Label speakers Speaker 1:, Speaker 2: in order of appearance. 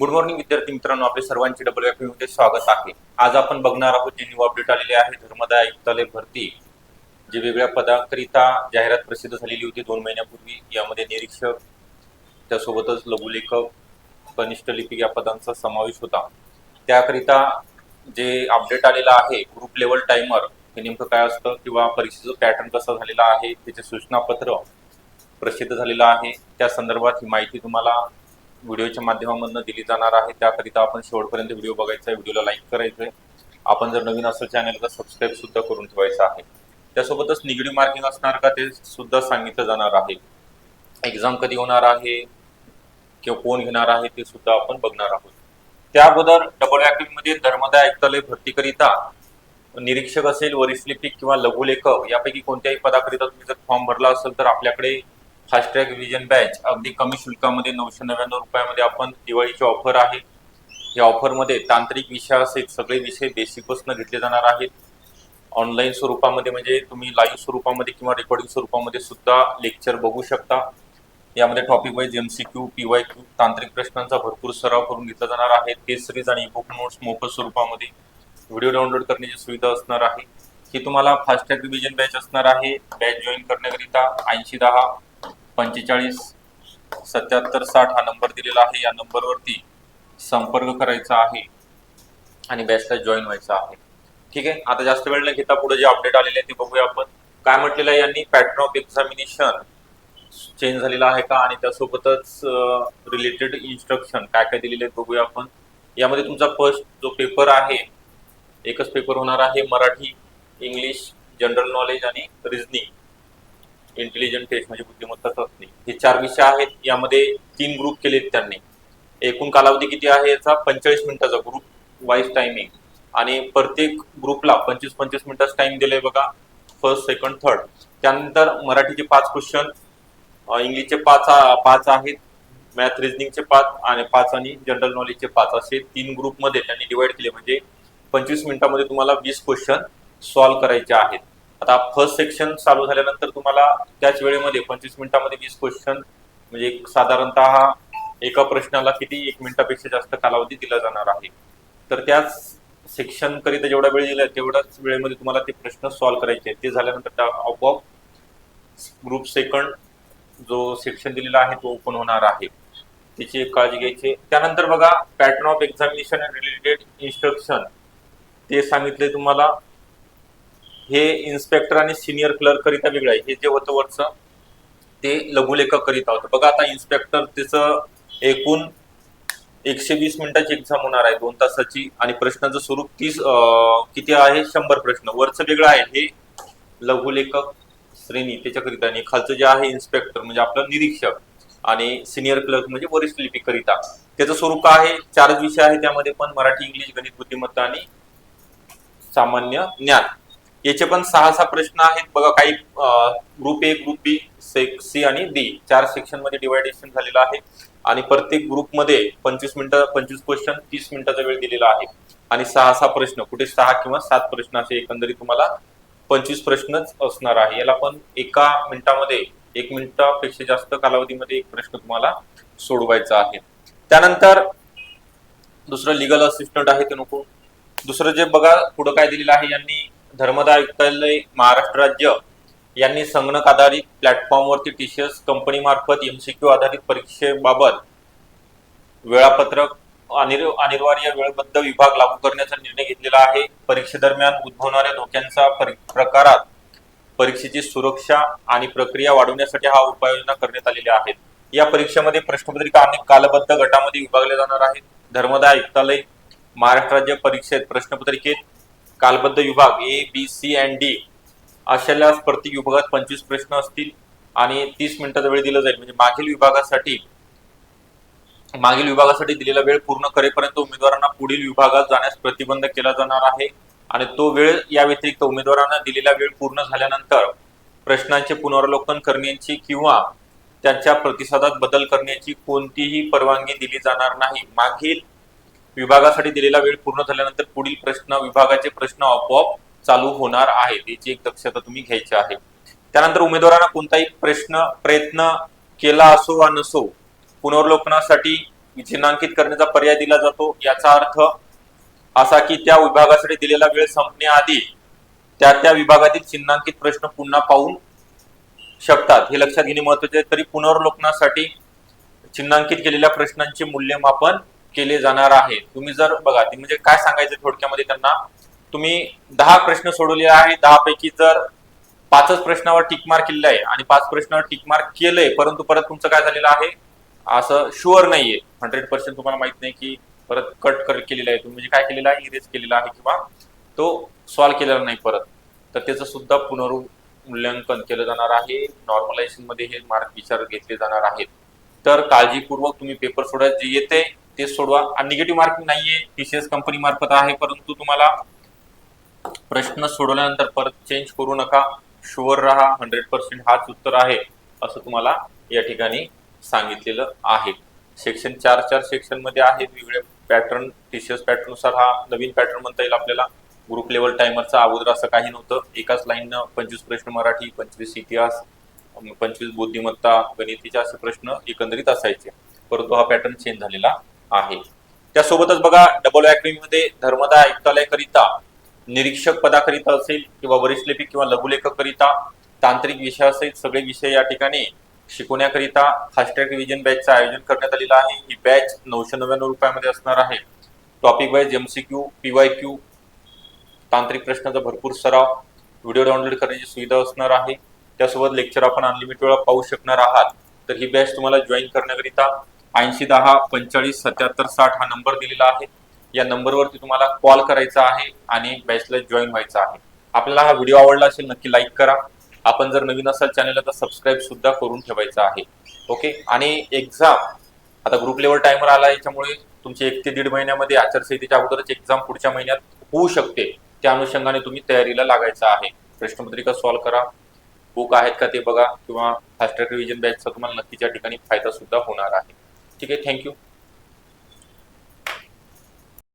Speaker 1: Good morning विद्यार्थी मित्रांनो. आपले सर्वांचे डबल एफमध्ये स्वागत आहे. आज आपण बघणार आहोत जे न्यू अपडेट आलेले आहे. धर्मदाय आयुक्तालय भरती जे वेगळ्या पदाकरिता जाहिरात प्रसिद्ध झालेली होती दोन महिन्यापूर्वी. यामध्ये निरीक्षक त्यासोबतच लघुलेखक कनिष्ठ लिपिक या पदांचा समावेश होता. त्याकरिता जे अपडेट आलेलं आहे ग्रुप लेवल टायमर हे नेमकं काय असतं किंवा परीक्षेचं पॅटर्न कसा झालेला आहे त्याचे सूचनापत्र प्रसिद्ध झालेलं आहे. त्या संदर्भात ही माहिती तुम्हाला व्हिडिओच्या माध्यमामधून दिली जाणार आहे. त्याकरिता आपण शेवटपर्यंत व्हिडिओ बघायचा आहे. व्हिडिओला लाईक करायचं आहे. आपण जर नवीन असेल चॅनलला सबस्क्राईब सुद्धा करून ठेवायचं आहे. त्यासोबतच निगडी मार्किंग असणार का ते सुद्धा सांगितलं जाणार आहे. एक्झाम कधी होणार आहे? किंवा कोण घेणार आहे ते सुद्धा आपण बघणार आहोत. त्या अगोदर डबलमध्ये धर्मदाय आयुक्तालय भरतीकरिता निरीक्षक असेल वरिष्ठ लिपिक किंवा लघुलेखक यापैकी कोणत्याही पदाकरिता तुम्ही जर फॉर्म भरला असेल तर आपल्याकडे फास्ट ट्रॅक रिव्हिजन बॅच अगदी कमी शुल्कामध्ये नऊशे नव्याण्णव रुपयामध्ये आपण दिवाळीची ऑफर आहे. या ऑफरमध्ये तांत्रिक विषय असेल सगळे विषय बेसिकपासून घेतले जाणार आहेत. ऑनलाईन स्वरूपामध्ये म्हणजे तुम्ही लाईव्ह स्वरूपामध्ये किंवा रेकॉर्डिंग स्वरूपामध्ये सुद्धा लेक्चर बघू शकता. यामध्ये topic wise M C Q P Y Q तांत्रिक प्रश्नांचा भरपूर सराव करून घेतला जाणार आहे. टेस्ट सिरीज आणि बुक नोट्स मोफत स्वरूपामध्ये व्हिडिओ डाउनलोड करण्याची सुविधा असणार आहे. ही तुम्हाला फास्ट ट्रॅक रिव्हिजन बॅच असणार आहे. बॅच जॉईन करण्याकरिता ऐंशी दहा पंचेचाळीस सत्याहत्तर साठ हा नंबर दिलेला आहे. या नंबरवरती संपर्क करायचा आहे आणि बॅचला जॉईन व्हायचं आहे. ठीक आहे? आता जास्त वेळ न घेता पुढे जे अपडेट आलेले आहे ते बघूया आपण. काय म्हटलेलं आहे यांनी? पॅटर्न ऑफ एक्झामिनेशन चेंज झालेला आहे का? आणि त्यासोबतच रिलेटेड इन्स्ट्रक्शन काय काय दिलेले आहेत बघूया आपण. यामध्ये तुमचा फर्स्ट जो पेपर आहे एकच पेपर होणार आहे मराठी इंग्लिश जनरल नॉलेज आणि रिझनिंग इंटेलिजंट टेस्ट म्हणजे बुद्धिमत्ता चाचणी. हे चार विषय आहेत यामध्ये तीन ग्रुप केलेत त्यांनी. एकूण कालावधी किती आहे याचा? पंचेचाळीस मिनिटाचा ग्रुप वाईज टायमिंग आणि प्रत्येक ग्रुपला पंचवीस पंचवीस मिनिटाचा टाइम दिलाय बघा. फर्स्ट सेकंड थर्ड त्यानंतर मराठीचे पाच क्वेश्चन इंग्लिशचे पाच पाच आहेत मॅथ रिझनिंगचे पाच आणि पाच आणि जनरल नॉलेजचे पाच. असे तीन ग्रुपमध्ये त्यांनी डिवाइड केले. म्हणजे पंचवीस मिनिटामध्ये तुम्हाला वीस क्वेश्चन सॉल्व्ह करायचे आहेत. आता फर्स्ट सेक्शन चालू झाल्यानंतर तुम्हाला त्याच वेळेमध्ये पंचवीस मिनिटामध्ये वीस क्वेश्चन म्हणजे एक साधारणतः एका प्रश्नाला किती एक मिनिटापेक्षा जास्त कालावधी दिला जाणार आहे. तर त्याच सेक्शन करिता जेवढा वेळ दिला तेवढ्याच वेळेमध्ये तुम्हाला ते प्रश्न सॉल्व्ह करायचे आहेत. ते झाल्यानंतर आपोआप ग्रुप सेकंड जो सेक्शन दिलेला आहे तो ओपन होणार आहे. त्याची एक काळजी घ्यायची. त्यानंतर बघा pattern of examination and related instruction ते सांगितले तुम्हाला. हे इन्स्पेक्टर आणि सिनियर क्लर्क करिता वेगळं आहे. हे जे होतं वरचं ते लघुलेखक करिता होतं. बघा आता इन्स्पेक्टर त्याचं एकूण एकशे वीस मिनिटाची एक्झाम होणार आहे दोन तासाची. आणि प्रश्नाचं स्वरूप तीस किती आहे? शंभर प्रश्न. वरचं वेगळं आहे. हे लघुलेखक श्रेणी त्याच्याकरिता आणि खालचं जे आहे इन्स्पेक्टर म्हणजे आपलं निरीक्षक आणि सिनियर क्लर्क म्हणजे वरिष्ठ लिपीकरिता त्याचं स्वरूप काय आहे चारच विषय आहे त्यामध्ये पण मराठी इंग्लिश गणित बुद्धिमत्ता आणि सामान्य ज्ञान. याचे पण सहा सहा प्रश्न आहेत. बघा काही group A group B C आणि डी चार सेक्शनमध्ये डिवायडेशन झालेलं आहे. आणि प्रत्येक ग्रुपमध्ये पंचवीस मिनिटं पंचवीस क्वेश्चन तीस मिनिटाचा वेळ दिलेला आहे. आणि सहा सहा प्रश्न कुठे सहा किंवा सात प्रश्न असे एकंदरीत तुम्हाला पंचवीस प्रश्नच असणार आहे. याला पण एका मिनिटामध्ये एक मिनिटापेक्षा जास्त कालावधीमध्ये एक प्रश्न तुम्हाला सोडवायचा आहे. त्यानंतर दुसरं लिगल असिस्टंट आहे ते नको. दुसरं जे बघा पुढं काय दिलेलं आहे यांनी धर्मदाय आयुक्तालय महाराष्ट्र राज्य यांनी संगणक आधारित प्लॅटफॉर्मवरती टी सी एस कंपनीमार्फत एम सी क्यू आधारित परीक्षेबाबत वेळापत्रक अनिर अनिवार्य वेळबद्ध विभाग लागू करण्याचा निर्णय घेतलेला आहे. परीक्षेदरम्यान उद्भवणाऱ्या धोक्यांचा प्रकारात परीक्षेची सुरक्षा आणि प्रक्रिया वाढवण्यासाठी हा उपाययोजना करण्यात आलेल्या आहेत. या परीक्षेमध्ये प्रश्नपत्रिका अनेक कालबद्ध गटामध्ये विभागल्या जाणार आहेत. धर्मदाय आयुक्तालय महाराष्ट्र राज्य परीक्षेत प्रश्नपत्रिकेत कालबद्ध विभाग A B C and D अशाला प्रत्येक विभागात पंचवीस प्रश्न असतील आणि तीस मिनिटाचा वेळ दिला जाईल. म्हणजे मागील विभागासाठी मागील विभागासाठी दिलेला वेळ पूर्ण करेपर्यंत उमेदवारांना पुढील विभागात जाण्यास प्रतिबंध केला जाणार आहे आणि तो वेळ या व्यतिरिक्त उमेदवारांना दिलेला वेळ पूर्ण झाल्यानंतर प्रश्नांचे पुनरावलोकन करण्याची किंवा त्यांच्या प्रतिसादात बदल करण्याची कोणतीही परवानगी दिली जाणार नाही. मागील विभागासाठी दिलेला वेळ पूर्ण झाल्यानंतर पुढील प्रश्न विभागाचे प्रश्न आपोआप चालू होणार आहेत याची एक दक्षता तुम्ही घ्यायची आहे. त्यानंतर उमेदवारांना कोणताही प्रश्न प्रयत्न केला असो वा नसो पुनर्लोकनासाठी चिन्हांकित करण्याचा पर्याय दिला जातो. याचा अर्थ असा की त्या विभागासाठी दिलेला वेळ संपण्याआधी त्या त्या विभागातील चिन्हांकित प्रश्न पुन्हा पाहून शकतात. हे लक्षात घेणे महत्त्वाचे आहे. तरी पुनर्वलोकनासाठी चिन्हांकित केलेल्या प्रश्नांचे मूल्यमापन केले जाणार आहे. तुम्ही जर बघा ते म्हणजे काय सांगायचं थोडक्यामध्ये त्यांना? तुम्ही दहा प्रश्न सोडवले आहे दहा पैकी जर पाचच प्रश्नावर टिक मार्क केलेलं आहे आणि पाच प्रश्नावर टिक मार्क केलंय परंतु परत तुमचं काय झालेलं आहे? असं शुअर नाहीये. हंड्रेड पर्सेंट तुम्हाला माहीत नाही की परत कट कर केलेलं आहे. तुम्ही म्हणजे काय केलेला आहे? इरेज केलेला आहे किंवा तो सॉल्व्ह केलेला नाही परत. तर त्याचं सुद्धा पुनर्मूल्यांकन केलं जाणार आहे. नॉर्मलायझेशनमध्ये हे मार्क विचार घेतले जाणार आहेत. तर काळजीपूर्वक तुम्ही पेपर सोडा जे येते ते सोडवा. आणि निगेटिव्ह मार्किंग नाहीये टीसीएस कंपनी मार्फत आहे परंतु तुम्हाला प्रश्न सोडवल्यानंतर परत चेंज करू नका. शुअर राहा हंड्रेड पर्सेंट हाच उत्तर आहे असं तुम्हाला या ठिकाणी सांगितलेलं आहे. सेक्शन चार चार सेक्शनमध्ये आहेत वेगवेगळे पॅटर्न टीसीएस पॅटर्ननुसार हा नवीन पॅटर्न म्हणता येईल आपल्याला. ग्रुप लेवल टायमरचा अगोदर असं काही नव्हतं. एकाच लाईननं पंचवीस प्रश्न मराठी पंचवीस इतिहास पंचवीस बुद्धिमत्ता गणितीचे असे प्रश्न एकंदरीत असायचे. परंतु हा पॅटर्न चेंज झालेला आहे. त्यासोबतच बघा डबलमध्ये धर्मदा आयुक्तालयाकरिता निरीक्षक पदाकरिता असेल किंवा वरिष्ठ लेखक किंवा लघुलेखक तांत्रिक विषय असेल सगळे विषय या ठिकाणी शिकवण्याकरिता फास्ट्रॅक रिव्हिजन बॅचचं आयोजन करण्यात आलेलं आहे. ही बॅच नऊशे नव्याण्णव रुपयामध्ये असणार आहे. Topic wise MCQ PY Q तांत्रिक प्रश्नाचा भरपूर सराव व्हिडिओ डाउनलोड करण्याची सुविधा असणार आहे. त्यासोबत लेक्चर आपण अनलिमिटेड वेळा पाहू शकणार आहात. तर ही बॅच तुम्हाला जॉईन करण्याकरिता ऐंशी दहा पंचेचाळीस सत्याहत्तर साठ हा नंबर दिलेला आहे. या नंबरवरती तुम्हाला कॉल करायचा आहे आणि बॅचला जॉईन व्हायचं आहे. आपल्याला हा व्हिडिओ आवडला असेल नक्की लाईक करा. आपण जर नवीन असाल चॅनलला तर सबस्क्राईब सुद्धा करून ठेवायचं आहे. ओके आणि एक्झाम आता ग्रुप लेवल टायमर आला याच्यामुळे तुमची एक ते दीड महिन्यामध्ये आचारसंहितेच्या अगोदरच एक्झाम पुढच्या महिन्यात होऊ शकते. त्या अनुषंगाने तुम्ही तयारीला लागायचं आहे. प्रश्नपत्रिका सॉल्व्ह करा. बुक आहेत का ते बघा किंवा फास्टर रिव्हिजन बॅचचा तुम्हाला नक्कीच या ठिकाणी फायदा सुद्धा होणार आहे. ठीक आहे थँक्यू